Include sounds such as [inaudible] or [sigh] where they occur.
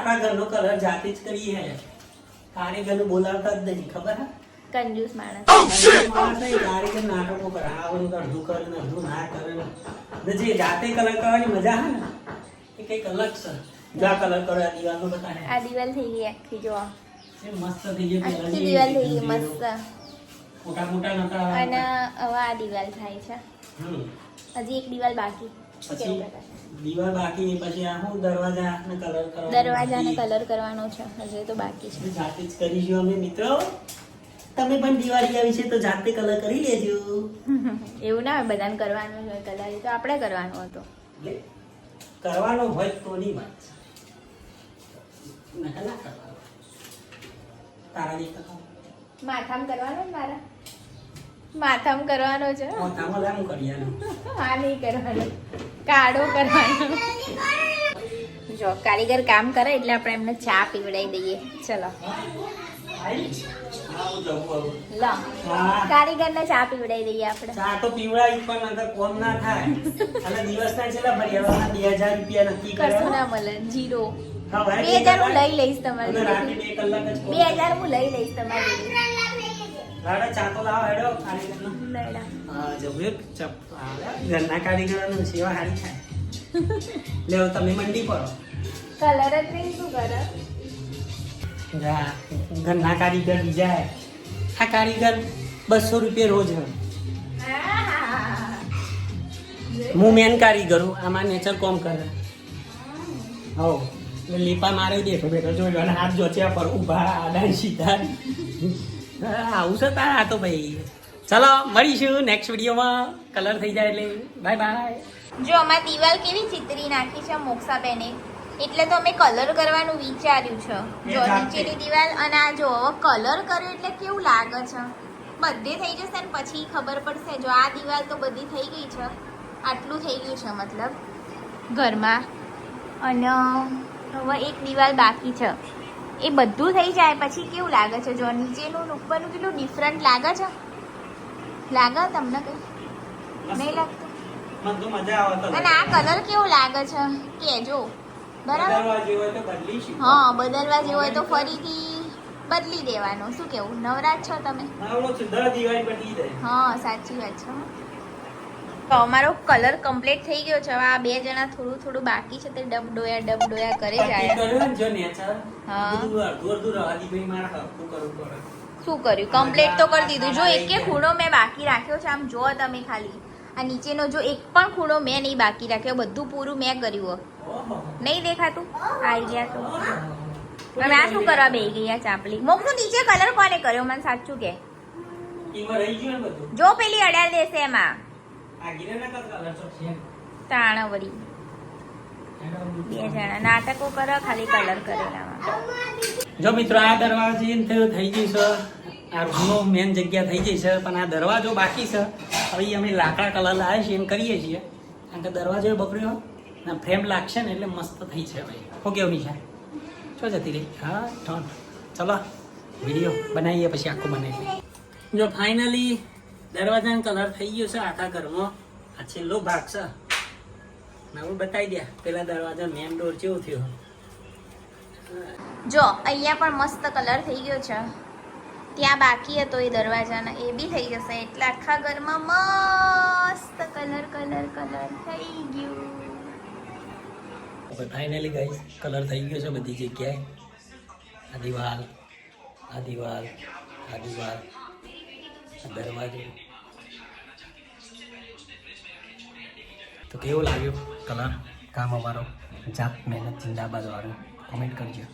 આપણા ઘરનો કલર જાતે જ કરીએ હે. કારીગરને બોલાવતા જ નહીં ખબર હા? કંજૂસ માણસ. માણસ નહીં, કારીગર નાટકો કરે આવડું તો અડધું કરે ને અડધું ના કરે ને. જે જાતે કલર કરવાની મજા હે ને એ કંઈક અલગ છે. જો આ કલર કરો આ દિવાલનો આ દિવાલ થઈ ગઈ આખી જો એ મસ્ત થઈ આખી દિવાલ થઈ ગઈ મસ્ત. મોટા મોટા નતા અને હવે આ દિવાલ થાય છે. હજી એક દિવાલ બાકી. પછી દિવાલ બાકી પછી આ હું દરવાજા ને કલર કરવાનો દરવાજાને બાકી. કલર કરવાનો છે હજી તો બાકી છે. જાતે જ કરીશું અમે મિત્રો. તમે પણ દિવાળી આવી છે તો જાતે કલર કરી લેજો. [laughs] એવું ના હોય બધાને કરવાનું હોય કલર તો આપણે કરવાનો હતો. કરવાનો હોય તો ની વાત ના કરવાનો. તારા દેખતા કહો. કરવાનો ને મારા? માથામ કરવાનો છે? પોતામાં લાવું કરી હા નહીં કરવાનો. કાળો કરવાનો. જો કારીગર કામ કરે એટલે આપણે એમને ચા પીવડાવી દઈએ. ચલો. લો. હા કારીગરને ચા પીવડાવી દઈએ આપણે. ચા તો પીવડાવી પણ નકર કોમ ના થાય. અને દિવસના છેલ્લા ભર્યા બે હજાર રૂપિયા નક્કી કશું ના મળે જીરો બે હજાર હું લઈ લઈશ તમારી. બે હજાર હું લઈ લઈશ તમારી. લાડો ચા તો લાવો હેડો. કારીગરનો. લઈડા. હા, ચપ. ઘરના કારીગરોની સેવા સારી થાય. લેવો તમે મંડી પડો. કલર જ નહીં શું કરે? ઘરના કારીગર બીજા હે. આ કારીગર બસો રૂપિયા રોજ હે. હું મેન કારીગર હું આમાં નેચર કોમ કરે. હો લીપા મારી દેખો બેઠો જોઈ હાથ જોચ્યા પર ઊભા આડા સીધા. આવું છે તાર આ તો ભાઈ. ચલો મળીશું નેક્સ્ટ વિડીયોમાં કલર થઈ જાય એટલે. બાય બાય જો અમારી દિવાલ કેવી ચિતરી નાખી છે મોક્ષાબેને? એટલે તો અમે કલર કરવાનું વિચાર્યું છે. જો નીચેની દિવાલ અને આ જો કલર કર્યો એટલે કેવું લાગે છે? બધે થઈ જશે ને પછી ખબર પડશે. જો આ દિવાલ તો બધી થઈ ગઈ છે. આટલું થઈ ગયું છે મતલબ. ઘરમાં. અને હવે એક દિવાલ બાકી છે. એ બધું થઈ જાય. પછી કેવું લાગે છે? જો નીચેનું ઉપરનું કેટલું ડિફરન્ટ લાગે છે? લાગે તમને કંઈ? નહીં લાગતું? અને આ કલર કેવો લાગે છે? કેજો બરાબર? હા બદલવા જેવો હોય તો ફરીથી બદલી દેવાનો. શું કેવું? નવરાજ છો તમે? હા સાચી વાત છે તો અમારો કલર કમ્પ્લીટ થઈ ગયો છે. હવે આ બે જણા થોડું થોડું બાકી છે તે ડબ ડોયા ડબ ડોયા કરે જાય શું કર્યું? કમ્પ્લીટ તો કરી દીધું. જો એક ખૂણો મેં બાકી રાખ્યો છે. આમ જો તમે ખાલી. આ નીચેનો જો એક પણ ખૂણો મેં નહીં બાકી રાખ્યો. બધું પૂરું મેં કર્યું. નહીં દેખાતું? આવી ગયા તો. હવે આ શું કરવા બે ગયા ચાપલી? મોકલું નીચે કલર કોને કર્યો? મને સાચું કે? જો પેલી અડાલ દેશે એમાં. આ વળી બે જણા. નાટકો કરો, ખાલી કલર કરેલામાં જો મિત્રો, આ દરવાજો થઈ ગયું છે. આ રૂમનો મેન જગ્યા થઈ ગઈ છે, પણ આ દરવાજો બાકી છે. હવે અમે લાકડા કલર લાવે છે એમ કરીએ છીએ. કારણ કે દરવાજો બપર્યો ને ફ્રેમ લાગશે ને એટલે મસ્ત થઈ છે ભાઈ હો કેવું નહીં શું જતી રહી? હા ટોન ચલો વીડિયો બનાવીએ પછી આખું બનાવીએ. જો ફાઇનલી દરવાજાનો કલર થઈ ગયો છે આખા ઘરમાં. આ છેલ્લો ભાગ છે. નવું બતાવી દે. પેલા દરવાજા મેન ડોર કેવો થયો. જો અહીંયા પણ મસ્ત કલર થઈ ગયો છે. ત્યાં બાકી હતો એ દરવાજાના. એ બી થઈ જશે. એટલે આખા ઘરમાં મસ્ત કલર કલર કલર થઈ ગયું. ફાઇનલી ગાઈસ કલર થઈ ગયો છે બધી જગ્યાએ. આ દિવાલ આ દિવાલ આ દિવાલ. દરવાજો તો કેવો લાગ્યો કલર કામ અમારો જાત મહેનત જિંદાબાદ વાળું કોમેન્ટ કરજો